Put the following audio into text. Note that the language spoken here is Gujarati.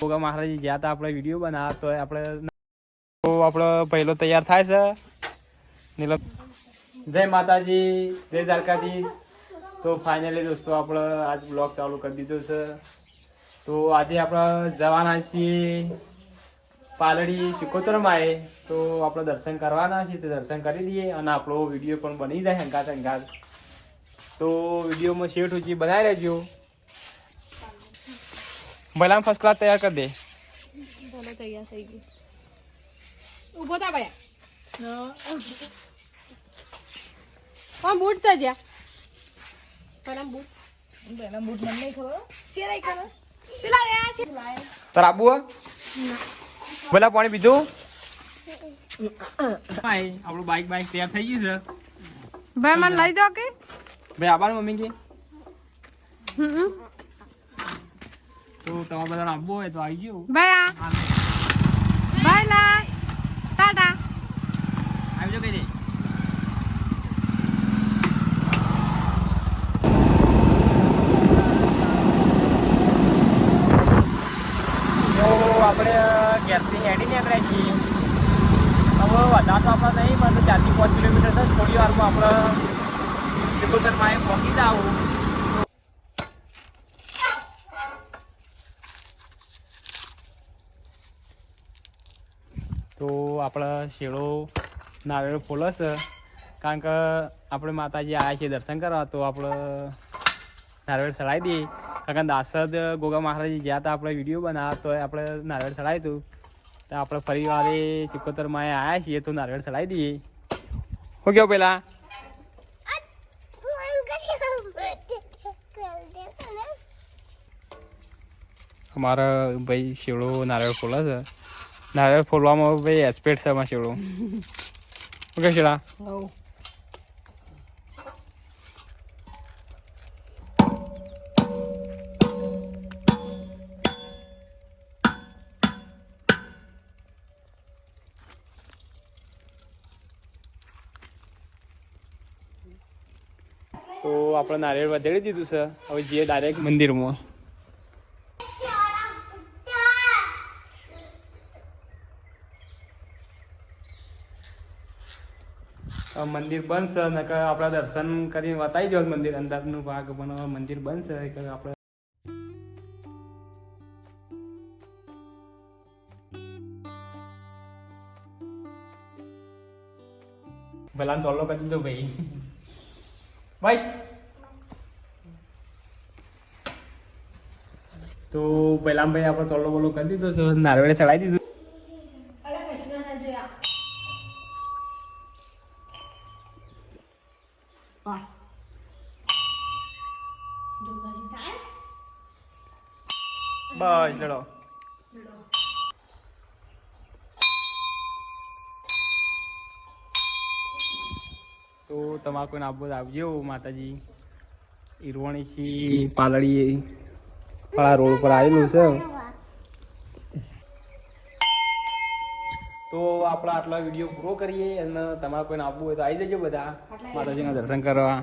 ગોગા મહારાજ જ્યાં હતા આપણે વીડિયો બનાવ્યા તો આપણે તો આપણો પહેલો તૈયાર થાય છે. નીલમ જય માતાજી, જય દ્વારકાધીશ. તો ફાઇનલી દોસ્તો, આપણે આજ બ્લોગ ચાલુ કરી દીધો છે. તો આજે આપણે જવાના છીએ પાલડી સિકોતરમાં એ. તો આપણે દર્શન કરવાના છીએ, તો દર્શન કરી દઈએ અને આપણો વીડિયો પણ બની જાય હંગાત હંગાત તો વિડીયોમાં શેઠ ઉચી બનાવી રહેજો ભલા ફર્સ્ટ ક્લાસ તૈયાર કરી દે ભલે તૈયાર થઈ ગઈ ઊભો થા ભયા હા બૂટ છે જ્યાં પેલા બૂટ એના બૂટ મને નહીં ખબર છે ખબર પેલા રે આ છે લાય તાર આબુ ભલા પાણી પીધું ભાઈ આપણું બાઈક બાઈક તૈયાર થઈ ગયું છે ભાઈ મને લઈ જાઓ કે ભાઈ આબાનું મમ્મી કે તો તમારે બધા આપવું હોય તો આવી ગયો. બાય બાય લા ટાટા. આવી જાઓ કઈ દે આપણે ગેસથી હેડી નીકળ્યા છીએ હવે વધારે તો આપણે નહીં પણ ચારથી પાંચ કિલોમીટર છે થોડી વારમાં આપણે સિકોતરમાં પહોંચી જાવ તો આપણે શેળો નારિયેળ ફોલશે કારણ કે આપણે માતાજી આવ્યા છીએ દર્શન કરવા, તો આપણે નારિયેળ ચડાવી દઈએ. કારણ કે દાસદ ગોગા મહારાજી જ્યાં હતા આપણે વીડિયો બનાવ્યા, તો આપણે નારિયેળ ચડાવ્યું હતું. તો આપણે ફરી વારે સિકોતરમાં આવ્યા છીએ, તો નારિયેળ ચડાવી દઈએ. શું કહો પેલા? અમારા ભાઈ શેવડો નારિયેળ ફોલે છે નારિયેળ ફોલવામાં ભાઈ એક્સપેક્ટ છે અમારા શેવડો ઓકે શેડા હવ તો આપણે નારિયેળ વધેડી દીધું છે હવે જઈએ ડાયરેક્ટ મંદિરમાં મંદિર બંધ છે, નકર આપણે દર્શન કરીને વતાવી દો મંદિર અંદરનું ભાગ, પણ મંદિર છે એટલે આપણે ભલા ચોલ્લો કરી દીધો ભાઈ. બસ તો પહેલા ભાઈ આપણે ચોલ્લો બોલો કરી દીધો નારવેડે ચડાવી દીધું. બસ ચડો તો તમારે કોઈને Rồi. તો આપજો માતાજી. ઈરવાણીથી પાલડી પાળા રોડ પર આવેલું છે. તો આપણે આટલા વીડિયો પૂરો કરીએ અને તમારે કોઈને આપવું હોય તો આવી જજો બધા. માતાજીના દર્શન કરવા.